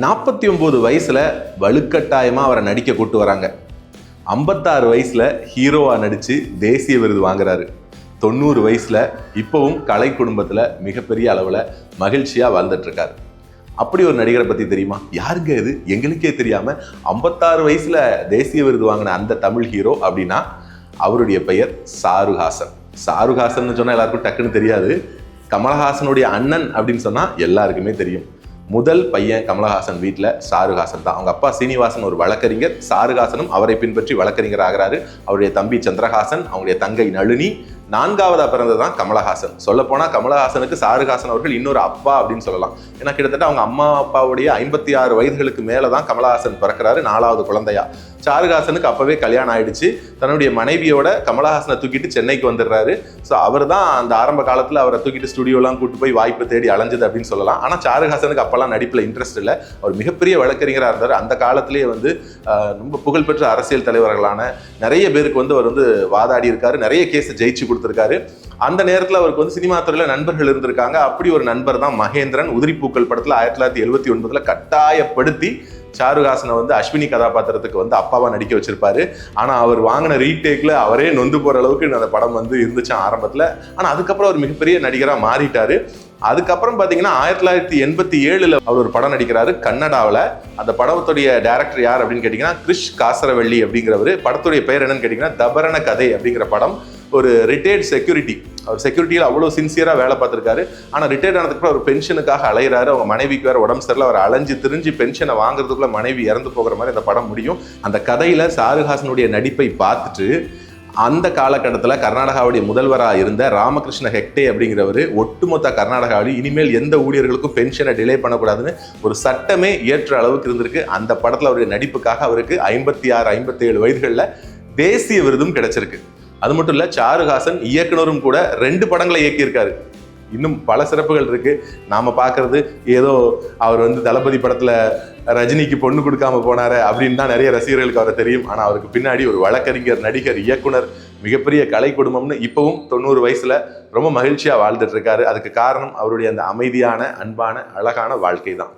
நாற்பத்தி ஒம்பது வயசில் வலுக்கட்டாயமாக அவரை நடிக்க கூட்டு வராங்க. ஐம்பத்தாறு வயசில் ஹீரோவாக நடித்து தேசிய விருது வாங்குறாரு. தொண்ணூறு வயசில் இப்போவும் கலை குடும்பத்தில் மிகப்பெரிய அளவில் மகிழ்ச்சியாக வாழ்ந்துட்டுருக்காரு. அப்படி ஒரு நடிகரை பற்றி தெரியுமா? யாருங்க இது? எங்களுக்கே தெரியாமல் ஐம்பத்தாறு வயசில் தேசிய விருது வாங்கின அந்த தமிழ் ஹீரோ அப்படின்னா அவருடைய பெயர் சாருஹாசன் சாருஹாசன் சொன்னால் எல்லாருக்கும் டக்குன்னு தெரியாது. கமலஹாசனுடைய அண்ணன் அப்படின்னு சொன்னால் எல்லாருக்குமே தெரியும். முதல் பையன் கமலஹாசன் வீட்டில் சாருஹாசன் தான். அவங்க அப்பா சீனிவாசன் ஒரு வழக்கறிஞர். சாருஹாசனும் அவரை பின்பற்றி வழக்கறிஞர் ஆகிறாரு அவருடைய தம்பி சந்திரஹாசன் அவங்களுடைய தங்கை நளினி நான்காவதா பிறந்தது தான் கமலஹாசன். சொல்ல போனா கமலஹாசனுக்கு சாருஹாசன் அவர்கள் இன்னொரு அப்பா அப்படின்னு சொல்லலாம். ஏன்னா கிட்டத்தட்ட அவங்க அம்மா அப்பாவுடைய ஐம்பத்தி ஆறு வயதுகளுக்கு மேலே தான் கமலஹாசன் பிறக்கிறாரு நாலாவது குழந்தையா. சாருஹாசனுக்கு அப்பவே கல்யாணம் ஆயிடுச்சு. தன்னுடைய மனைவியோட கமலஹாசனை தூக்கிட்டு சென்னைக்கு வந்துடுறாரு. ஸோ அவர் தான் அந்த ஆரம்ப காலத்தில் அவரை தூக்கிட்டு ஸ்டுடியோலாம் கூட்டு போய் வாய்ப்பு தேடி அலைஞ்சது அப்படின்னு சொல்லலாம். ஆனால் சாருஹாசனுக்கு அப்பெல்லாம் நடிப்பில் இன்ட்ரெஸ்ட் இல்லை. அவர் மிகப்பெரிய வழக்கறிஞராக இருந்தார். அந்த காலத்திலேயே வந்து ரொம்ப புகழ்பெற்ற அரசியல் தலைவர்களான நிறைய பேருக்கு வந்து அவர் வந்து வாதாடி இருக்காரு நிறைய கேஸை ஜெயிச்சு கொடுத்துருக்காரு. அந்த நேரத்தில் அவருக்கு வந்து சினிமா துறையில் நண்பர்கள் இருந்திருக்காங்க. அப்படி ஒரு நண்பர் தான் மகேந்திரன். உதிரிப்பூக்கள் படத்தில் ஆயிரத்தி தொள்ளாயிரத்தி எழுபத்தி ஒன்பதுல கட்டாயப்படுத்தி சாருஹாசனை வந்து அஸ்வினி கதாபாத்திரத்துக்கு வந்து அப்பாவா நடிக்க வச்சிருப்பாரு. ஆனால் அவர் வாங்கின ரீடேக்கில் அவரே நொந்து போகிற அளவுக்கு அந்த படம் வந்து இருந்துச்சான் ஆரம்பத்தில். ஆனால் அதுக்கப்புறம் அவர் மிகப்பெரிய நடிகராக மாறிட்டாரு. அதுக்கப்புறம் பார்த்தீங்கன்னா ஆயிரத்தி தொள்ளாயிரத்தி எண்பத்தி ஏழில் அவர் ஒரு படம் நடிக்கிறாரு கன்னடாவில் அந்த படத்துடைய டேரக்டர் யார் அப்படின்னு கேட்டிங்கன்னா கிறிஷ் காசரவள்ளி அப்படிங்கிறவர். படத்துடைய பெயர் என்னன்னு கேட்டிங்கன்னா தபரண கதை அப்படிங்கிற படம். ஒரு ரிட்டையர்ட் செக்யூரிட்டி அவர் செக்யூரிட்டியில் அவ்வளோ சின்சியராக வேலை பார்த்துருக்காரு. ஆனால் ரிட்டையர்ட் ஆனதுக்கப்புறம் அவர் பென்ஷனுக்காக அலையிறாரு. அவங்க மனைவிக்கு வேறு உடம்பு சரியில்லை. அவர் அலைஞ்சு திரிஞ்சு பென்ஷனை வாங்குறதுக்குள்ளே மனைவி இறந்து போகிற மாதிரி அந்த படம் முடியும். அந்த கதையில் சாருஹாசனுடைய நடிப்பை பார்த்துட்டு அந்த காலகட்டத்தில் கர்நாடகாவுடைய முதல்வராக இருந்த ராமகிருஷ்ண ஹெக்டே அப்படிங்கிறவர் ஒட்டுமொத்த கர்நாடகாவில் இனிமேல் எந்த ஊழியர்களுக்கும் பென்ஷனை டிலே பண்ணக்கூடாதுன்னு ஒரு சட்டமே ஏற்ற அளவுக்கு இருந்திருக்கு. அந்த படத்தில் அவருடைய நடிப்புக்காக அவருக்கு ஐம்பத்தி ஆறு ஐம்பத்தி ஏழு வயதுகளில் தேசிய விருதும் கிடைச்சிருக்கு. அது மட்டும் இல்லை சாருஹாசன் இயக்குனரும் கூட ரெண்டு படங்களை இயக்கியிருக்காரு. இன்னும் பல சிறப்புகள் இருக்கு. நாம பார்க்கறது ஏதோ அவர் வந்து தளபதி படத்துல ரஜினிக்கு பொண்ணு கொடுக்காம போனாரு அப்படின்னு தான் நிறைய ரசிகர்களுக்கு அவரை தெரியும். ஆனால் அவருக்கு பின்னாடி ஒரு வழக்கறிஞர் நடிகர் இயக்குனர் மிகப்பெரிய கலை குடும்பம்னு இப்பவும் தொண்ணூறு வயசுல ரொம்ப மகிழ்ச்சியா வாழ்ந்துட்டு இருக்காரு. அதுக்கு காரணம் அவருடைய அந்த அமைதியான அன்பான அழகான வாழ்க்கை தான்